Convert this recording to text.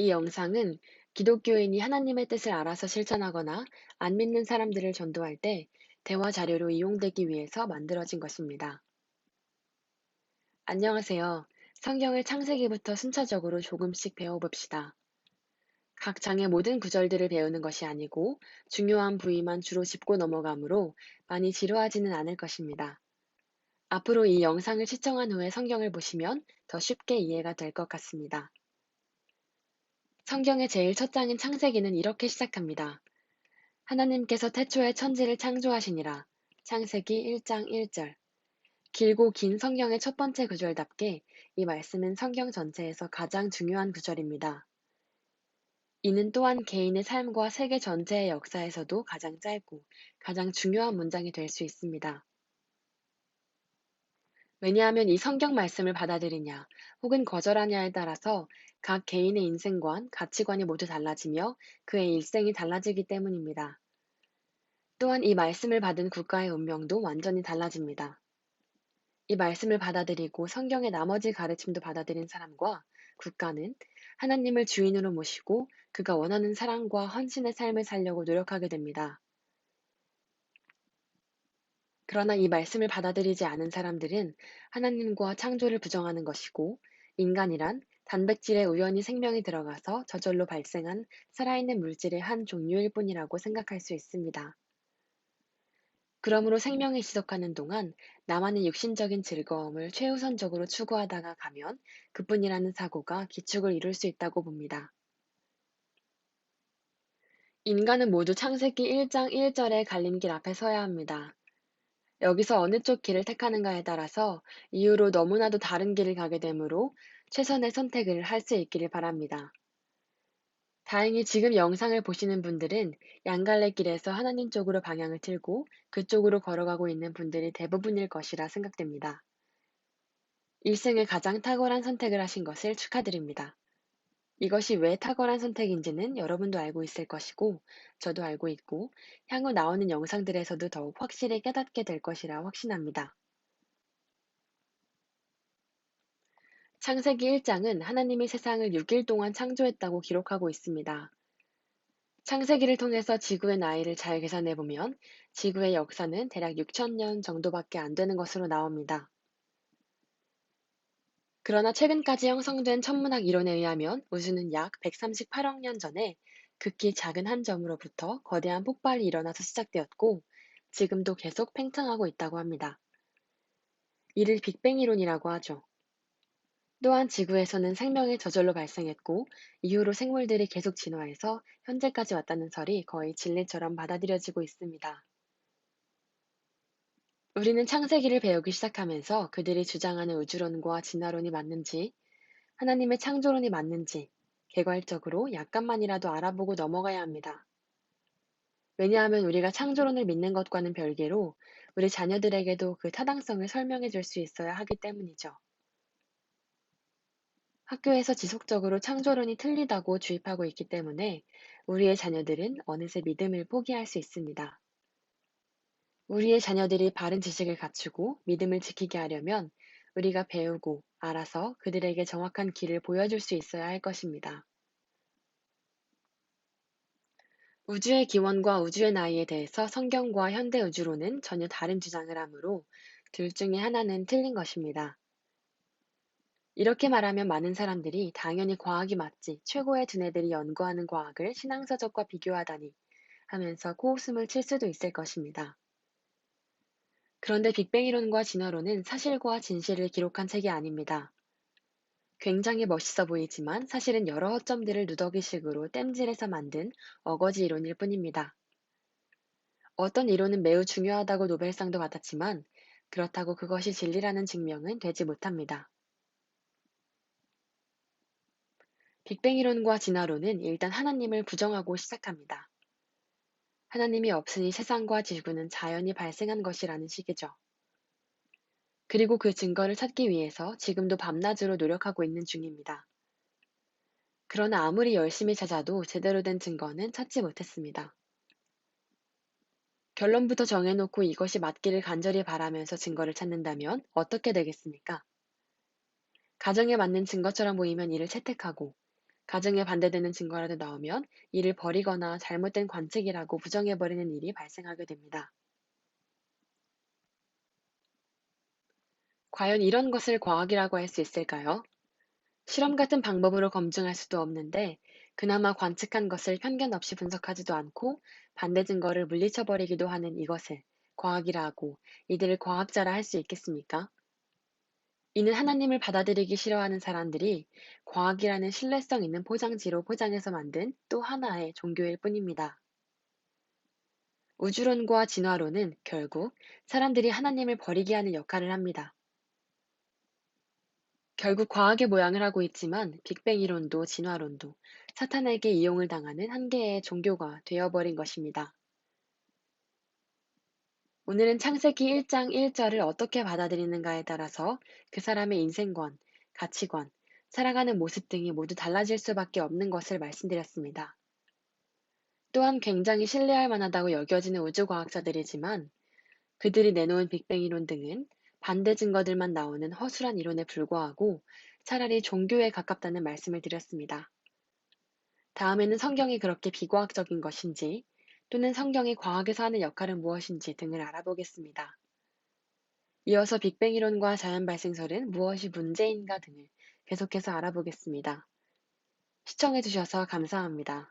이 영상은 기독교인이 하나님의 뜻을 알아서 실천하거나 안 믿는 사람들을 전도할 때 대화 자료로 이용되기 위해서 만들어진 것입니다. 안녕하세요. 성경을 창세기부터 순차적으로 조금씩 배워봅시다. 각 장의 모든 구절들을 배우는 것이 아니고 중요한 부위만 주로 짚고 넘어가므로 많이 지루하지는 않을 것입니다. 앞으로 이 영상을 시청한 후에 성경을 보시면 더 쉽게 이해가 될 것 같습니다. 성경의 제일 첫 장인 창세기는 이렇게 시작합니다. 하나님께서 태초에 천지를 창조하시니라. 창세기 1장 1절. 길고 긴 성경의 첫 번째 구절답게 이 말씀은 성경 전체에서 가장 중요한 구절입니다. 이는 또한 개인의 삶과 세계 전체의 역사에서도 가장 짧고 가장 중요한 문장이 될 수 있습니다. 왜냐하면 이 성경 말씀을 받아들이냐 혹은 거절하냐에 따라서 각 개인의 인생관, 가치관이 모두 달라지며 그의 일생이 달라지기 때문입니다. 또한 이 말씀을 받은 국가의 운명도 완전히 달라집니다. 이 말씀을 받아들이고 성경의 나머지 가르침도 받아들인 사람과 국가는 하나님을 주인으로 모시고 그가 원하는 사랑과 헌신의 삶을 살려고 노력하게 됩니다. 그러나 이 말씀을 받아들이지 않은 사람들은 하나님과 창조를 부정하는 것이고 인간이란 단백질에 우연히 생명이 들어가서 저절로 발생한 살아있는 물질의 한 종류일 뿐이라고 생각할 수 있습니다. 그러므로 생명이 지속하는 동안 나만의 육신적인 즐거움을 최우선적으로 추구하다가 가면 그뿐이라는 사고가 기축을 이룰 수 있다고 봅니다. 인간은 모두 창세기 1장 1절의 갈림길 앞에 서야 합니다. 여기서 어느 쪽 길을 택하는가에 따라서 이후로 너무나도 다른 길을 가게 되므로 최선의 선택을 할 수 있기를 바랍니다. 다행히 지금 영상을 보시는 분들은 양갈래 길에서 하나님 쪽으로 방향을 틀고 그쪽으로 걸어가고 있는 분들이 대부분일 것이라 생각됩니다. 일생에 가장 탁월한 선택을 하신 것을 축하드립니다. 이것이 왜 탁월한 선택인지는 여러분도 알고 있을 것이고, 저도 알고 있고, 향후 나오는 영상들에서도 더욱 확실히 깨닫게 될 것이라 확신합니다. 창세기 1장은 하나님이 세상을 6일 동안 창조했다고 기록하고 있습니다. 창세기를 통해서 지구의 나이를 잘 계산해 보면 지구의 역사는 대략 6천년 정도밖에 안 되는 것으로 나옵니다. 그러나 최근까지 형성된 천문학 이론에 의하면 우주는 약 138억 년 전에 극히 작은 한 점으로부터 거대한 폭발이 일어나서 시작되었고 지금도 계속 팽창하고 있다고 합니다. 이를 빅뱅 이론이라고 하죠. 또한 지구에서는 생명이 저절로 발생했고 이후로 생물들이 계속 진화해서 현재까지 왔다는 설이 거의 진리처럼 받아들여지고 있습니다. 우리는 창세기를 배우기 시작하면서 그들이 주장하는 우주론과 진화론이 맞는지, 하나님의 창조론이 맞는지 개괄적으로 약간만이라도 알아보고 넘어가야 합니다. 왜냐하면 우리가 창조론을 믿는 것과는 별개로 우리 자녀들에게도 그 타당성을 설명해 줄 수 있어야 하기 때문이죠. 학교에서 지속적으로 창조론이 틀리다고 주입하고 있기 때문에 우리의 자녀들은 어느새 믿음을 포기할 수 있습니다. 우리의 자녀들이 바른 지식을 갖추고 믿음을 지키게 하려면 우리가 배우고 알아서 그들에게 정확한 길을 보여줄 수 있어야 할 것입니다. 우주의 기원과 우주의 나이에 대해서 성경과 현대 우주론은 전혀 다른 주장을 하므로 둘 중에 하나는 틀린 것입니다. 이렇게 말하면 많은 사람들이 당연히 과학이 맞지, 최고의 두뇌들이 연구하는 과학을 신앙서적과 비교하다니 하면서 코웃음을 칠 수도 있을 것입니다. 그런데 빅뱅 이론과 진화론은 사실과 진실을 기록한 책이 아닙니다. 굉장히 멋있어 보이지만 사실은 여러 허점들을 누더기식으로 땜질해서 만든 어거지 이론일 뿐입니다. 어떤 이론은 매우 중요하다고 노벨상도 받았지만 그렇다고 그것이 진리라는 증명은 되지 못합니다. 빅뱅 이론과 진화론은 일단 하나님을 부정하고 시작합니다. 하나님이 없으니 세상과 지구는 자연이 발생한 것이라는 식이죠. 그리고 그 증거를 찾기 위해서 지금도 밤낮으로 노력하고 있는 중입니다. 그러나 아무리 열심히 찾아도 제대로 된 증거는 찾지 못했습니다. 결론부터 정해놓고 이것이 맞기를 간절히 바라면서 증거를 찾는다면 어떻게 되겠습니까? 가정에 맞는 증거처럼 보이면 이를 채택하고 가정에 반대되는 증거라도 나오면 이를 버리거나 잘못된 관측이라고 부정해버리는 일이 발생하게 됩니다. 과연 이런 것을 과학이라고 할 수 있을까요? 실험 같은 방법으로 검증할 수도 없는데 그나마 관측한 것을 편견 없이 분석하지도 않고 반대 증거를 물리쳐버리기도 하는 이것을 과학이라 하고 이들을 과학자라 할 수 있겠습니까? 이는 하나님을 받아들이기 싫어하는 사람들이 과학이라는 신뢰성 있는 포장지로 포장해서 만든 또 하나의 종교일 뿐입니다. 우주론과 진화론은 결국 사람들이 하나님을 버리게 하는 역할을 합니다. 결국 과학의 모양을 하고 있지만 빅뱅 이론도 진화론도 사탄에게 이용을 당하는 한 개의 종교가 되어버린 것입니다. 오늘은 창세기 1장 1절을 어떻게 받아들이는가에 따라서 그 사람의 인생관, 가치관, 살아가는 모습 등이 모두 달라질 수밖에 없는 것을 말씀드렸습니다. 또한 굉장히 신뢰할 만하다고 여겨지는 우주과학자들이지만 그들이 내놓은 빅뱅 이론 등은 반대 증거들만 나오는 허술한 이론에 불과하고 차라리 종교에 가깝다는 말씀을 드렸습니다. 다음에는 성경이 그렇게 비과학적인 것인지 또는 성경이 과학에서 하는 역할은 무엇인지 등을 알아보겠습니다. 이어서 빅뱅 이론과 자연 발생설은 무엇이 문제인가 등을 계속해서 알아보겠습니다. 시청해주셔서 감사합니다.